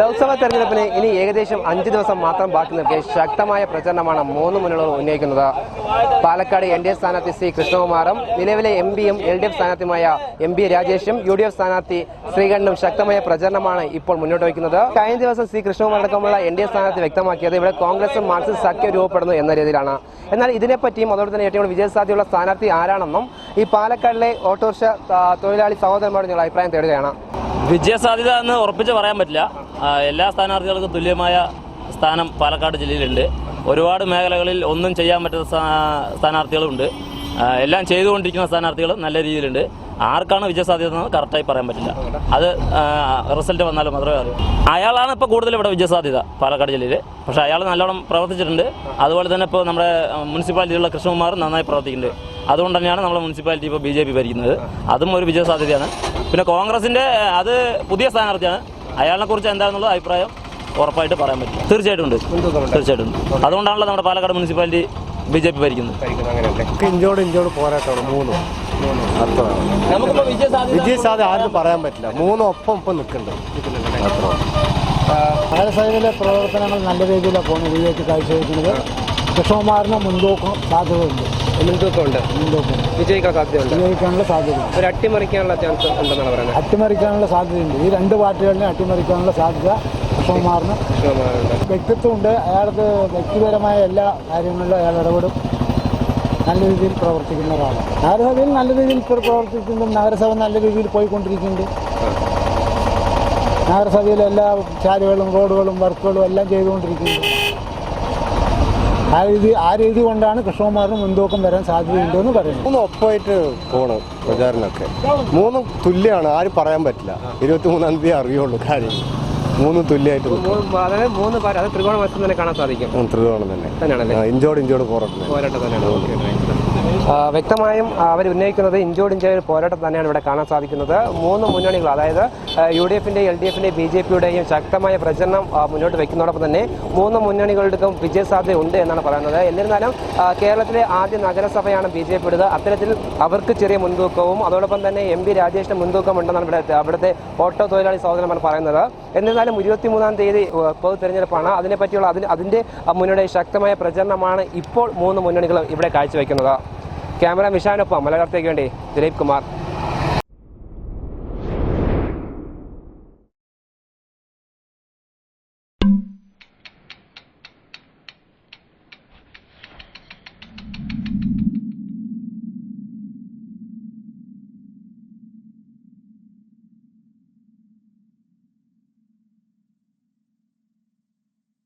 ലോക്സഭാ തെരഞ്ഞെടുപ്പിന് ഇനി ഏകദേശം അഞ്ച് ദിവസം മാത്രം ബാക്കി നിൽക്കെ ശക്തമായ പ്രചരണമാണ് മൂന്ന് മുന്നണികൾ ഉന്നയിക്കുന്നത്. പാലക്കാട് എൻ ഡി എ സ്ഥാനാർത്ഥി സി കൃഷ്ണകുമാറും നിലവിലെ എം പിയും എൽ ഡി എഫ് സ്ഥാനാർത്ഥിയുമായ എം ബി രാജേഷും യു ഡി എഫ് സ്ഥാനാർത്ഥി ശ്രീകണ്ഠനും ശക്തമായ പ്രചരണമാണ് ഇപ്പോൾ മുന്നോട്ട് വയ്ക്കുന്നത്. കഴിഞ്ഞ ദിവസം സി കൃഷ്ണകുമാർ അടക്കമുള്ള എൻ ഡി എ സ്ഥാനാർത്ഥി വ്യക്തമാക്കിയത് ഇവിടെ കോൺഗ്രസും മാർക്സിസ്റ്റ് സഖ്യം രൂപപ്പെടുന്നു എന്ന രീതിയിലാണ്. എന്നാൽ ഇതിനെപ്പറ്റിയും അതോടെ തന്നെ ഏറ്റവും കൂടുതൽ വിജയസാധ്യതയുള്ള സ്ഥാനാർത്ഥി ആരാണെന്നും ഈ പാലക്കാടിലെ ഓട്ടോറിക്ഷ തൊഴിലാളി സഹോദരന്മാരുടെ അഭിപ്രായം തേടുകയാണ്. വിജയസാധ്യത എന്ന് ഉറപ്പിച്ച് പറയാൻ പറ്റില്ല. എല്ലാ സ്ഥാനാർത്ഥികൾക്കും തുല്യമായ സ്ഥാനം പാലക്കാട് ജില്ലയിലുണ്ട്. ഒരുപാട് മേഖലകളിൽ ഒന്നും ചെയ്യാൻ പറ്റുന്ന സ്ഥാനാർത്ഥികളുണ്ട്. എല്ലാം ചെയ്തുകൊണ്ടിരിക്കുന്ന സ്ഥാനാർത്ഥികൾ നല്ല രീതിയിലുണ്ട്. ആർക്കാണ് വിജയസാധ്യത എന്ന് കറക്റ്റായി പറയാൻ പറ്റില്ല. അത് റിസൾട്ട് വന്നാലും മാത്രമേ അറിയൂ. അയാളാണ് ഇപ്പോൾ കൂടുതൽ ഇവിടെ വിജയസാധ്യത പാലക്കാട് ജില്ലയിൽ പക്ഷേ അയാൾ നല്ലോണം പ്രവർത്തിച്ചിട്ടുണ്ട്. അതുപോലെ തന്നെ ഇപ്പോൾ നമ്മുടെ മുനിസിപ്പാലിറ്റിയിലുള്ള കൃഷ്ണകുമാർ നന്നായി പ്രവർത്തിക്കുന്നുണ്ട്. അതുകൊണ്ട് തന്നെയാണ് നമ്മൾ മുനിസിപ്പാലിറ്റി ഇപ്പോൾ ബി ജെ പി ഭരിക്കുന്നത്. അതും ഒരു വിജയ സാധ്യതയാണ്. പിന്നെ കോൺഗ്രസിന്റെ അത് പുതിയ സ്ഥാനാർത്ഥിയാണ്. അയാളിനെ കുറിച്ച് എന്താണെന്നുള്ള അഭിപ്രായം ഉറപ്പായിട്ട് പറയാൻ പറ്റില്ല തീർച്ചയായിട്ടും ഉണ്ട്. തീർച്ചയായിട്ടും ഉണ്ട്. അതുകൊണ്ടാണല്ലോ നമ്മുടെ Palakkad municipality B J P ഭരിക്കുന്നത്. ഇഞ്ചോട് ഇഞ്ചോട് പോരാട്ടമാണ്. മൂന്നും. അത്ര. നമുക്കിപ്പോൾ വിജയസാധ്യത വിജയസാധ്യത ആർക്കും പറയാൻ പറ്റില്ല. മൂന്ന് ഒപ്പം ഒപ്പം നിൽക്കുന്നുണ്ട്. അത്ര. നഗരസഭയിലെ പ്രവർത്തനങ്ങൾ നല്ല രീതിയിലാണ് പോകുന്നത്. ബി ജെ പി കാഴ്ചവെക്കുന്നത്. കൃഷ്ണകുമാറിന് മുൻതൂക്കം സാധ്യതയുണ്ട്. മുൻതൂക്കമുണ്ട് മുൻതൂക്കം. വിജയിക്കാൻ സാധ്യതയുണ്ട്. വിജയിക്കാനുള്ള സാധ്യതയുണ്ട്. ഒരു അട്ടിമറിക്കാനുള്ള ചാൻസ് ഉണ്ടെന്നാണ് പറയുന്നത്. അട്ടിമറിക്കാനുള്ള സാധ്യതയുണ്ട്. ഈ രണ്ട് പാർട്ടികളിനെ അട്ടിമറിക്കാനുള്ള സാധ്യത കൃഷ്ണകുമാറിന് വ്യക്തിത്വമുണ്ട്. അയാൾക്ക് വ്യക്തിപരമായ എല്ലാ കാര്യങ്ങളിലും അയാൾ ഇടപെടും. നല്ല രീതിയിൽ പ്രവർത്തിക്കുന്ന ഒരാളാണ്. നഗരസഭയിൽ നല്ല രീതിയിൽ ഇപ്പോൾ പ്രവർത്തിക്കുന്നുണ്ട്. നഗരസഭ നല്ല രീതിയിൽ പോയിക്കൊണ്ടിരിക്കുന്നുണ്ട്. നഗരസഭയിലെ എല്ലാ ചാലുകളും റോഡുകളും വർക്കുകളും എല്ലാം ചെയ്തുകൊണ്ടിരിക്കുന്നുണ്ട്. ആ രീതി ആ രീതി കൊണ്ടാണ് കൃഷ്ണകുമാറിന് മുൻതൂക്കം വരാൻ സാധ്യതയുണ്ടോ എന്ന് പറയുന്നത്. മൂന്ന് ഒപ്പമായിട്ട് പോണ് പ്രചാരണമൊക്കെ. മൂന്നും തുല്യമാണ് ആരും പറയാൻ പറ്റില്ല. ഇരുപത്തി മൂന്നാം തീയതി അറിയുള്ളൂ കാര്യം മൂന്നും തുല്യമായിട്ട് അതായത് മൂന്ന് പാര അത് ത്രികോണ തന്നെ കാണാൻ സാധിക്കും. ത്രികോണം തന്നെ. തന്നെയാണല്ലേ? ഇഞ്ചോട് ഇഞ്ചോട് പോരാട്ടം പോരാട്ടം തന്നെയാണ്. വ്യക്തമായും അവർ ഉന്നയിക്കുന്നത് ഇഞ്ചോടിഞ്ചോട് ഒരു പോരാട്ടം തന്നെയാണ് ഇവിടെ കാണാൻ സാധിക്കുന്നത്. മൂന്ന് മുന്നണികൾ അതായത് യു ഡി എഫിന്റെ എൽ ഡി എഫിന്റെ ബി ജെ പിയുടെയും ശക്തമായ പ്രചരണം മുന്നോട്ട് വെക്കുന്നതോടൊപ്പം തന്നെ മൂന്ന് മുന്നണികളുടെയും വിജയസാധ്യത ഉണ്ട് എന്നാണ് പറയുന്നത്. എന്നിരുന്നാലും കേരളത്തിലെ ആദ്യ നഗരസഭയാണ് ബി ജെ പിയുടേത് അത്തരത്തിൽ അവർക്ക് ചെറിയ മുൻതൂക്കവും അതോടൊപ്പം തന്നെ എം പി രാജേഷിന് മുൻതൂക്കം ഉണ്ടെന്നാണ് ഇവിടെ അവിടുത്തെ ഓട്ടോ തൊഴിലാളി സഹോദരന്മാർ പറയുന്നത്. എന്നിരുന്നാലും ഇരുപത്തിമൂന്നാം തീയതി പൊതു തെരഞ്ഞെടുപ്പാണ്. അതിനെപ്പറ്റിയുള്ള അതിന് അതിന്റെ മുന്നണി ശക്തമായ പ്രചരണമാണ് ഇപ്പോൾ മൂന്ന് മുന്നണികളും ഇവിടെ കാഴ്ചവെക്കുന്നത്. ക്യാമറ മിഷാനൊപ്പം മലയാളത്തേക്ക് വേണ്ടി ദിലീപ് കുമാർ.